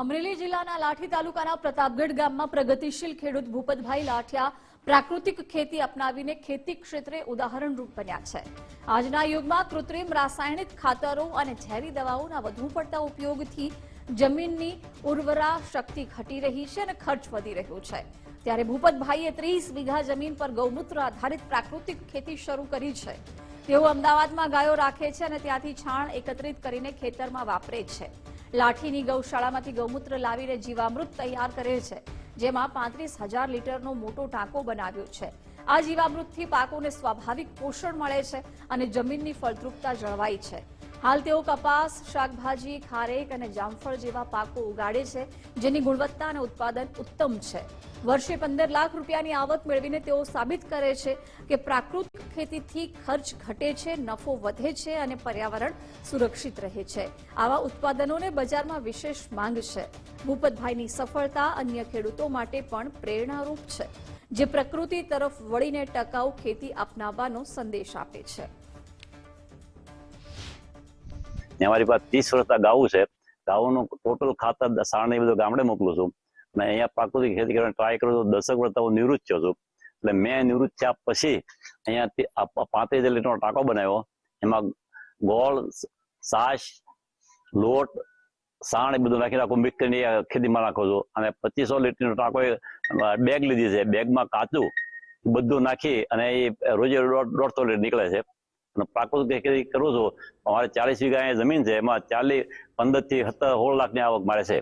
અમરેલી જિલ્લાના લાઠી તાલુકાના પ્રતાપગઢ ગામમાં પ્રગતિશીલ ખેડૂત ભૂપતભાઈ લાઠિયા પ્રાકૃતિક ખેતી અપનાવીને ખેતી ક્ષેત્રે ઉદાહરણરૂપ બન્યા છે. આજના યુગમાં કૃત્રિમ રાસાયણિક ખાતરો અને ઝેરી દવાઓના વધુ પડતા ઉપયોગથી જમીનની ઉર્વરા શક્તિ ઘટી રહી છે અને ખર્ચ વધી રહ્યો છે. ત્યારે ભૂપતભાઈએ ત્રીસ વીઘા જમીન પર ગૌમૂત્ર આધારિત પ્રાકૃતિક ખેતી શરૂ કરી છે. તેઓ અમદાવાદમાં ગાયો રાખે છે અને ત્યાંથી છાણ એકત્રિત કરીને ખેતરમાં વાપરે છે. લાઠીની ગૌશાળામાંથી ગૌમૂત્ર લાવીને જીવામૃત તૈયાર કરે છે, જેમાં પાંત્રીસ હજાર લીટરનો મોટો ટાંકો બનાવ્યો છે. આ જીવામૃતથી પાકોને સ્વાભાવિક પોષણ મળે છે અને જમીનની ફળદ્રુપતા જળવાય છે. હાલ તેઓ કપાસ, શાકભાજી, ખારેક અને જામફળ જેવા પાકો ઉગાડે છે, જેની ગુણવત્તા અને ઉત્પાદન ઉત્તમ છે. વર્ષે પંદર લાખ રૂપિયાની આવક મેળવીને તેઓ સાબિત કરે છે કે પ્રાકૃતિક ખેતીથી ખર્ચ ઘટે છે, નફો વધે છે અને પર્યાવરણ સુરક્ષિત રહે છે. આવા ઉત્પાદનોને બજારમાં વિશેષ માંગ છે. ભૂપતભાઈની સફળતા અન્ય ખેડૂતો માટે પણ પ્રેરણારૂપ છે, જે પ્રકૃતિ તરફ વળીને ટકાઉ ખેતી અપનાવવાનો સંદેશ આપે છે. અમારી પાસે ત્રીસ વર્ષ ગાવું છે. ગાઉનું ટોટલ ખાતર સાણ એ બધું ગામડે મોકલું છું. અને અહીંયા પ્રાકૃતિક ખેતી કરવાનો ટ્રાય કર્યો તો દશક વર્ષ હું નિવૃત્ત થયો છું. એટલે મેં નિવૃત્ત થયા પછી અહીંયા પાંત્રીસ હજાર લીટરનો ટાંકો બનાવ્યો. એમાં ગોળ સાસ, લોટ, સાણ એ બધું નાખી નાખું મિક્સ કરીને ખેતીમાં નાખું છું. અને પચીસો લીટરનો ટાંકો બેગ લીધી છે. બેગમાં કાચું બધું નાખી અને એ રોજે દોઢસો લીટર નીકળે છે. અને પ્રાકૃતિક ખેતી કરું છું. અમારે ચાલીસ વીઘા જમીન છે. એમાં ચાલીસ પંદરથી સત્તર સોળ લાખની આવક મારે છે.